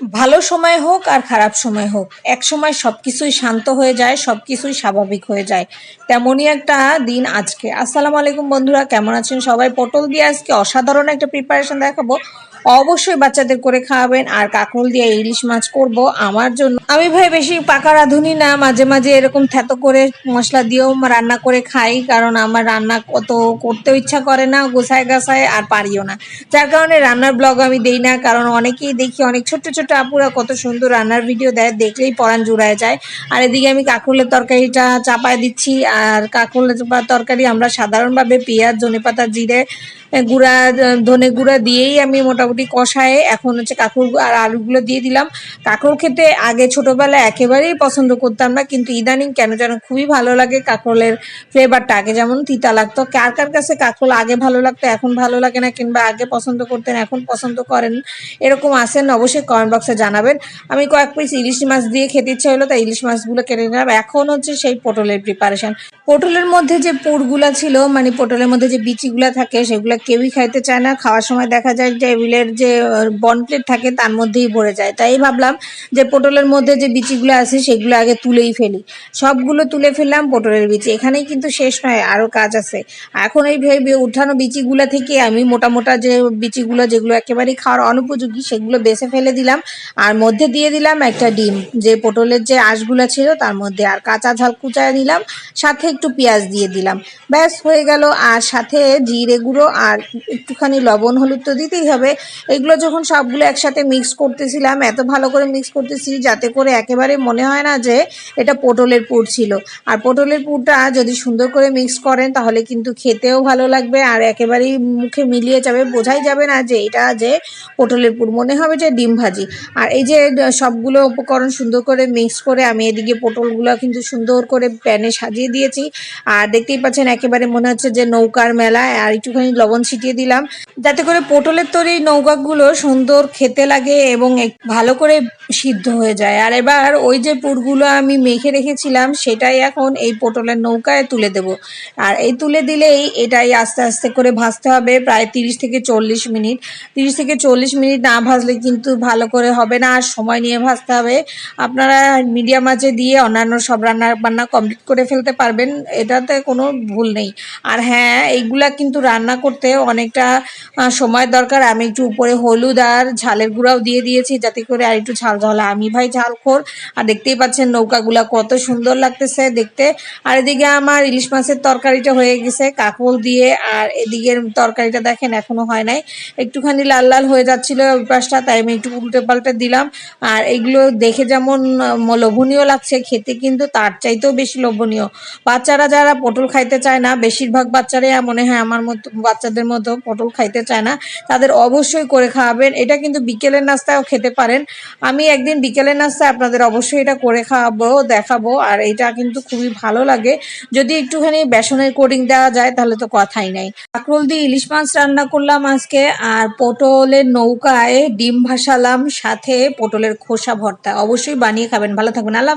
ভালো সময় হোক আর খারাপ সময় হোক, এক সময় সব কিছুই শান্ত হয়ে যায় সব কিছুই স্বাভাবিক হয়ে যায়। তেমনই একটা দিন আজকে। আসসালামু আলাইকুম বন্ধুরা, কেমন আছেন সবাই? পটল দিয়ে আজকে অসাধারণ একটা প্রিপারেশন দেখাবো। অবশ্যই বাচ্চাদের করে খাওয়াবেন। আর কাঁকরোল দিয়ে ইলিশ মাছ করব আমার জন্য। আমি ভাই বেশি পাকা রাঁধুনি না, মাঝে মাঝে এরকম থ্যাতো করে মশলা দিয়েও রান্না করে খাই, কারণ আমার রান্না কত করতেও ইচ্ছা করে না, গোছায় গাছায় আর পারিও না। যার কারণে রান্নার ব্লগ আমি দেই না, কারণ অনেকেই দেখি, অনেক ছোট ছোট আপুরা কত সুন্দর রান্নার ভিডিও দেয়, দেখলেই পরাণ জুড়ায় যায়। আর এদিকে আমি কাঁকরোলের তরকারিটা চাপায় দিচ্ছি, আর কাঁকরোলের তরকারি আমরা সাধারণভাবে পেঁয়াজ, ধনেপাতা, জিরে, গুঁড়া, ধনে গুঁড়া দিয়েই আমি মোটামুটি কষায়ে এখন হচ্ছে কাঁকড় আর আলুগুলো দিয়ে দিলাম। কাঁকড় খেতে আগে ছোটোবেলায় একেবারেই পছন্দ করতাম না, কিন্তু ইদানিং কেন যেন খুবই ভালো লাগে কাঁকরোলের ফ্লেভারটা আগে যেমন তিতা লাগতো, কার কার কাছে কাঁকরোল আগে ভালো লাগতো, এখন ভালো লাগে না, কিংবা আগে পছন্দ করতেন, এখন পছন্দ করেন, এরকম আসেন অবশ্যই কমেন্ট বক্সে জানাবেন। আমি কয়েক পিস ইলিশ মাছ দিয়ে খেতে ইচ্ছে হলো, তাই ইলিশ মাছগুলো কেটে নিলাম। এখন হচ্ছে সেই পটলের প্রিপারেশন পটলের মধ্যে যে পুরগুলা ছিল মানে পটলের মধ্যে যে বিচিগুলা থাকে, সেগুলো কেউই খাইতে চায় না। খাওয়ার সময় দেখা যায় টেবিলের যে বন প্লেট থাকে তার মধ্যেই ভরে যায়। তাই ভাবলাম যে পটলের মধ্যে যে বিচিগুলো আছে সেগুলো আগে তুলেই ফেলি। সবগুলো তুলে ফেললাম পটলের বিচি। এখানেই কিন্তু শেষ নয় আরও কাজ আছে। এখন এই ভেবে উঠানো বিচিগুলো থেকে আমি মোটা মোটা যে বিচিগুলো, যেগুলো একেবারেই খাওয়ার অনুপযোগী, সেগুলো বেছে ফেলে দিলাম। আর মধ্যে দিয়ে দিলাম একটা ডিম, যে পটলের যে আঁশগুলো ছিল তার মধ্যে। আর কাঁচা ঝাল কুচায় নিলাম, সাথে একটু পেঁয়াজ দিয়ে দিলাম। ব্যাস, হয়ে গেল। আর সাথে জিরে গুঁড়ো আর একটুখানি লবণ হলুদ তো দিতেই হবে। এগুলো যখন সবগুলো একসাথে মিক্স করতেছিলাম, এত ভালো করে মিক্স করতেছি যাতে করে একেবারে মনে হয় না যে এটা পটলের পুর ছিল। আর পটলের পুরটা যদি সুন্দর করে মিক্স করেন, তাহলে কিন্তু খেতেও ভালো লাগবে আর একেবারেই মুখে মিলিয়ে যাবে, বোঝাই যাবে না যে এটা যে পটলের পুর। মনে হবে যে ডিম ভাজি। আর এই যে সবগুলো উপকরণ সুন্দর করে মিক্স করে আমি এদিকে পটলগুলো কিন্তু সুন্দর করে প্যানে সাজিয়ে দিয়েছি। আর দেখতেই পাচ্ছেন একেবারে মনে হচ্ছে যে নৌকার মেলা আর একটুখানি লবণ ছিটিয়ে দিলাম। যাতে করে পটলের তৈরি নৌকাগুলো সুন্দর খেতে লাগে এবং ভালো করে সিদ্ধ হয়ে যায়। আর এবার ওই যে পুরগুলো আমি মেখে রেখেছিলাম, সেটাই এখন এই পটলের নৌকায় তুলে দেব। আর এই তুলে দিলেই এটাই আস্তে আস্তে করে ভাজতে হবে প্রায় তিরিশ থেকে চল্লিশ মিনিট। তিরিশ থেকে চল্লিশ মিনিট না ভাজলে কিন্তু ভালো করে হবে না, আর সময় নিয়ে ভাজতে হবে। আপনারা মিডিয়াম আঁচে দিয়ে অন্যান্য সব রান্না বান্না কমপ্লিট করে ফেলতে পারবেন, এটাতে কোনো ভুল নেই। আর হ্যাঁ এইগুলা কিন্তু রান্না করতে অনেকটা সময় দরকার। আমি একটু উপরে হলুদ আর ঝালের গুঁড়াও দিয়ে দিয়েছি, যাতে করে আর একটু ঝাল ঝাল। আমি ভাই ঝাল খোর আর দেখতেই পাচ্ছেন নৌকাগুলা কত সুন্দর লাগতেছে দেখতে। আর এদিকে আমার ইলিশ মাছের তরকারিটা হয়ে গেছে কাকল দিয়ে, আর এদিকের তরকারিটা দেখেন এখনও হয় নাই। একটুখানি লাল লাল হয়ে যাচ্ছিল ওই পাশটা, তাই আমি একটু উল্টে পাল্টে দিলাম। আর এগুলো দেখে যেমন লোভনীয় লাগছে, খেতে কিন্তু তার চাইতেও বেশি লোভনীয়। বাচ্চারা যারা পটল খাইতে চায় না, বেশিরভাগ বাচ্চারাই মনে হয় আমার মতো বাচ্চাদের মতো পটল খাইতে চায় না, তাদের অবশ্যই করে খাওয়াবেন। এটা কিন্তু বিকেলের নাস্তায়ও খেতে পারেন। আমি একদিন বিকেলের নাস্তায় আপনাদের অবশ্যই এটা করে খাওয়াবো, দেখাবো। আর এটা কিন্তু খুবই ভালো লাগে। যদি একটুখানি বেসনের কোডিং দেওয়া যায়, তাহলে তো কথাই নাই। কাকরোল দিয়ে ইলিশ মাছ রান্না করলাম আজকে। আর পটলের নৌকায় ডিম ভাসালাম, সাথে পটলের খোসা ভর্তা। অবশ্যই বানিয়ে খাবেন। ভালো থাকবেন। আল্লাহ।